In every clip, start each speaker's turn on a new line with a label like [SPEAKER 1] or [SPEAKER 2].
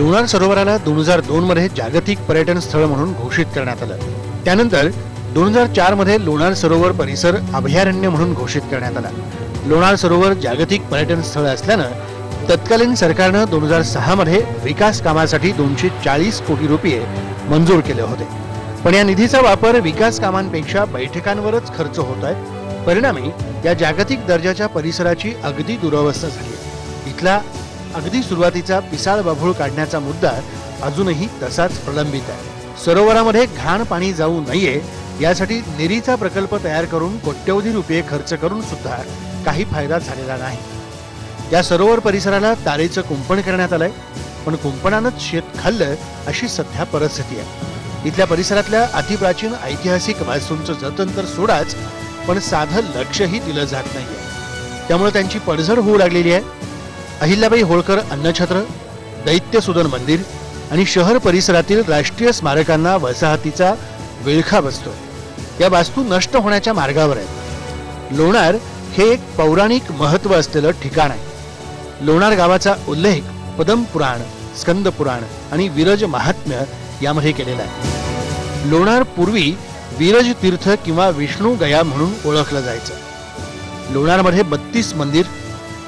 [SPEAKER 1] लोणार सरोवराला दोन हजार दोन मध्ये जागतिक पर्यटन स्थळ म्हणून घोषित करण्यात आलं. त्यानंतर दोन हजार चारमध्ये लोणार सरोवर परिसर अभयारण्य म्हणून घोषित करण्यात आला. लोणार सरोवर जागतिक पर्यटन स्थळ असल्यानं तत्कालीन सरकारनं दोन हजार सहा मध्ये विकास कामासाठी दोनशे चाळीस कोटी रुपये मंजूर केले होते. पण या निधीचा वापर विकास कामांपेक्षा बैठकांवरच खर्च होत आहे. परिणामी या जागतिक दर्जाच्या परिसराची अगदी दुरवस्था झाली इथला अगदी सुरुवातीचा पिसाळ बाभूळ काढण्याचा मुद्दा अजूनही तसाच प्रलंबित आहे. सरोवरामध्ये घाण पाणी जाऊ नये यासाठी निरीचा प्रकल्प तयार करून कोट्यवधी रुपये खर्च करून सुद्धा काही फायदा झालेला नाही. या सरोवर परिसराला तारेचं कुंपण करण्यात आलंय पण कुंपणानंच शेत खाल्लं अशी सध्या परिस्थिती आहे. इथल्या परिसरातल्या अतिप्राचीन ऐतिहासिक वास्तूंचं जतन तर सोडाच पण साधं लक्षही दिलं जात नाहीये. त्यामुळे त्यांची पडझड होऊ लागलेली आहे. अहिल्याबाई होळकर अन्नछत्र दैत्य सुदन मंदिर आणि शहर परिसरातील राष्ट्रीय स्मारकांना वसाहतीचा विळखा बसतो. या वास्तू नष्ट होण्याच्या मार्गावर आहेत. लोणार हे एक पौराणिक महत्त्व असलेलं ठिकाण आहे. लोणार गावाचा उल्लेख पदम पुराण स्कंद पुराण आणि विरज महात्म्य यामध्ये केलेला आहे. लोणार पूर्वी विरज तीर्थ किंवा विष्णू गया म्हणून ओळखलं जायचं. लोणारमध्ये बत्तीस मंदिर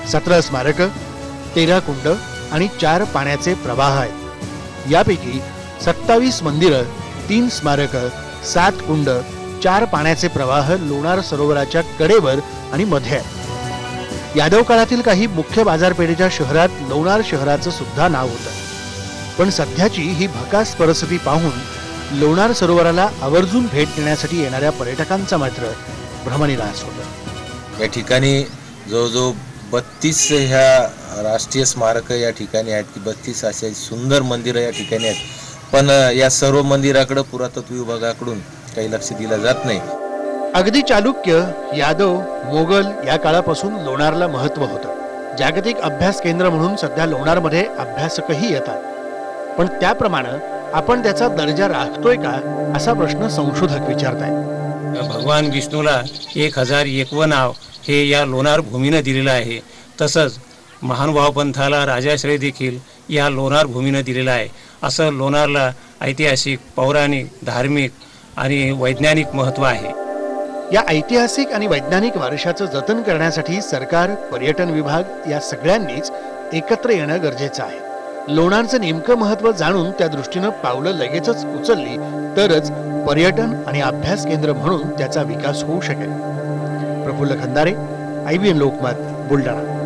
[SPEAKER 1] सतरा स्मारक तेरा कुंड आणि चार पाण्याचे प्रवाह आहेत. यापैकी सत्तावीस मंदिरं तीन स्मारकं सात कुंड चार पाण्याचे प्रवाह लोणार सरोवराच्या कडेवर आणि मध्ये आहेत. यादव काळातील काही मुख्य बाजारपेठेच्या शहरात लोणार शहराचं सुद्धा नाव होतं. पण सध्याची ही भकास परिस्थिती पाहून लोणार सरोवराला आवर्जून भेट देण्यासाठी येणाऱ्या पर्यटकांचा मात्र भ्रमणीलास होतं.
[SPEAKER 2] या ठिकाणी जवळजवळ बत्तीस ह्या राष्ट्रीय स्मारकं या ठिकाणी आहेत की बत्तीस असे सुंदर मंदिरं या ठिकाणी आहेत. पण या सर्व मंदिराकडं पुरातत्व विभागाकडून काही लक्ष दिलं जात नाही.
[SPEAKER 1] अगदी चालुक्य यादव मोगल या काळापासून लोणारला महत्त्व होतं. जागतिक अभ्यास केंद्र म्हणून सध्या लोणारमध्ये अभ्यासकही येतात. पण त्याप्रमाणे आपण त्याचा दर्जा राखतोय का असा प्रश्न संशोधक विचारतायत.
[SPEAKER 3] भगवान विष्णूला एक हजार एकवं नाव हे या लोणार भूमीनं दिलेलं आहे. तसंच महानुभावपंथाला राजाश्रय देखील या लोणार भूमीनं दिलेला आहे. असं लोणारला ऐतिहासिक पौराणिक धार्मिक आणि वैज्ञानिक महत्त्व आहे.
[SPEAKER 1] या ऐतिहासिक आणि वैज्ञानिक वारशाचं जतन करण्यासाठी सरकार पर्यटन विभाग या सगळ्यांनीच एकत्र येणं गरजेचं आहे. लोणारचं नेमकं महत्त्व जाणून त्या दृष्टीनं पावलं लगेचच उचलली तरच पर्यटन आणि अभ्यास केंद्र म्हणून त्याचा विकास होऊ शकेल. Praful Khandare I B N Lokmat Buldhana